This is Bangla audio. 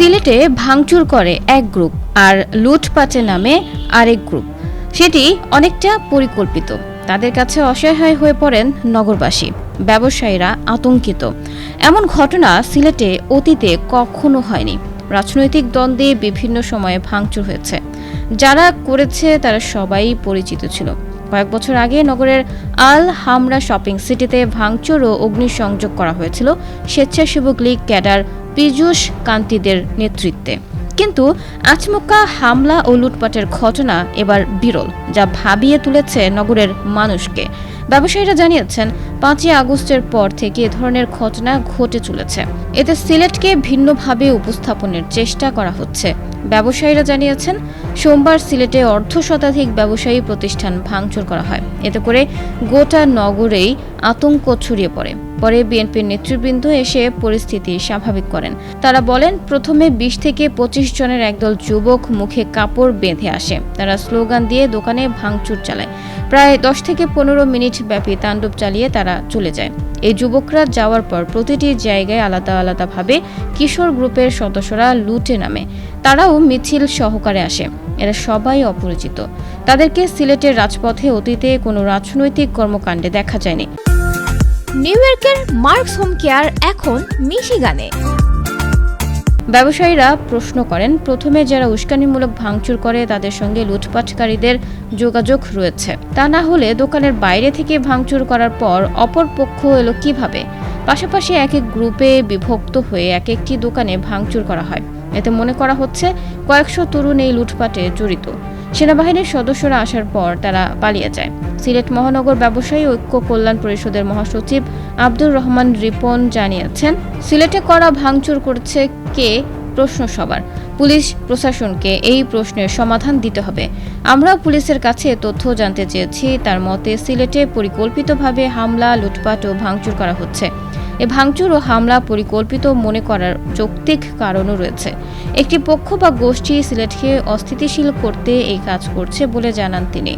সিলেটে ভাঙচুর করে এক গ্রুপ আর লুটপাটের নামে আরেক গ্রুপ। সেটি অনেকটা পরিকল্পিত। তাদের কাছে অসহায় হয়ে পড়েন নগরবাসী। ব্যবসায়ীরা আতঙ্কিত। এমন ঘটনা সিলেটে অতীতে কখনো হয়নি। রাজনৈতিক দ্বন্দ্বে বিভিন্ন সময়ে ভাঙচুর হয়েছে। যারা করেছে তারা সবাই পরিচিত ছিল। কয়েক বছর আগে নগরের আল হামরা শপিং সিটিতে ভাঙচুর ও অগ্নিসংযোগ করা হয়েছিল। স্বেচ্ছাসেবক লীগ ক্যাডার পীযূষ কান্তিদের নেতৃত্বে। কিন্তু আচমকা হামলা ও লুটপাটের ঘটনা এবার বিরল, যা ভাবিয়ে তুলেছে নগরের মানুষকে। ব্যবসায়ীরা জানিয়েছেন, পাঁচই আগস্টের পর থেকে এ ধরনের ঘটনা ঘটে চলেছে। এতে সিলেটকে ভিন্নভাবে উপস্থাপনের চেষ্টা করা হচ্ছে। ব্যবসায়ীরা জানিয়েছেন, সোমবার সিলেটে অর্ধ শতাধিক ব্যবসায়ী প্রতিষ্ঠান ভাঙচুর করা হয়। এতে করে গোটা নগরেই আতঙ্ক ছড়িয়ে পড়ে। পরে বিএনপির নেতৃবৃন্দ এসে পরিস্থিতি স্বাভাবিক করেন। তারা বলেন, প্রথমে বিশ থেকে পঁচিশ জনের একদল যুবক মুখে কাপড় বেঁধে আসে। তারা স্লোগান দিয়ে দোকানে ভাঙচুর চালায়। প্রায় দশ থেকে পনেরো মিনিট ব্যাপী তাণ্ডব চালিয়ে তারা চলে যায়। এই যুবকরা যাওয়ার পর প্রতিটি জায়গায় আলাদা আলাদাভাবে কিশোর গ্রুপের সদস্যরা লুটে নামে। তারাও মিছিল সহকারে আসে। এরা সবাই অপরিচিত। তাদেরকে সিলেটের রাজপথে অতীতে কোনো রাজনৈতিক কর্মকাণ্ডে দেখা যায়নি। নিউ ইয়র্কের মার্কস হোম কেয়ার এখন মিশিগানে ব্যবসায়ীরা প্রশ্ন করেন, প্রথমে যারা উস্কানিমূলক ভাঙচুর করে, তাদের সঙ্গে লুটপাটকারীদের যোগাযোগ রয়েছে। তা না হলে দোকানের বাইরে থেকে ভাঙচুর করার পর অপর পক্ষ এলো কীভাবে? পাশাপাশি এক এক গ্রুপে বিভক্ত হয়ে এক একটি দোকানে ভাঙচুর করা হয়। এতে মনে করা হচ্ছে, কয়েকশো তরুণ এই লুটপাটে জড়িত। সেনাবাহিনীর সদস্যরা আসার পর তারা পালিয়ে যায়। সিলেট মহানগর ব্যবসায়ী ঐক্য কল্যাণ পরিষদের মহাসচিব আব্দুর রহমান রিপন জানিয়েছেন, সিলেটে করা ভাঙচুর করছে কে? প্রশ্ন সবার। পুলিশ প্রশাসনকে এই প্রশ্নের সমাধান দিতে হবে। আমরা পুলিশের কাছে তথ্য জানতে চেয়েছি। তার মতে, সিলেটে পরিকল্পিতভাবে হামলা, লুটপাট ও ভাঙচুর করা হচ্ছে। এ ভাঙচুর ও হামলা পরিকল্পিত মনে করার যৌক্তিক কারণও রয়েছে। একটি পক্ষ বা গোষ্ঠী সিলেটকে অস্থিতিশীল করতে এই কাজ করছে বলে জানান তিনি।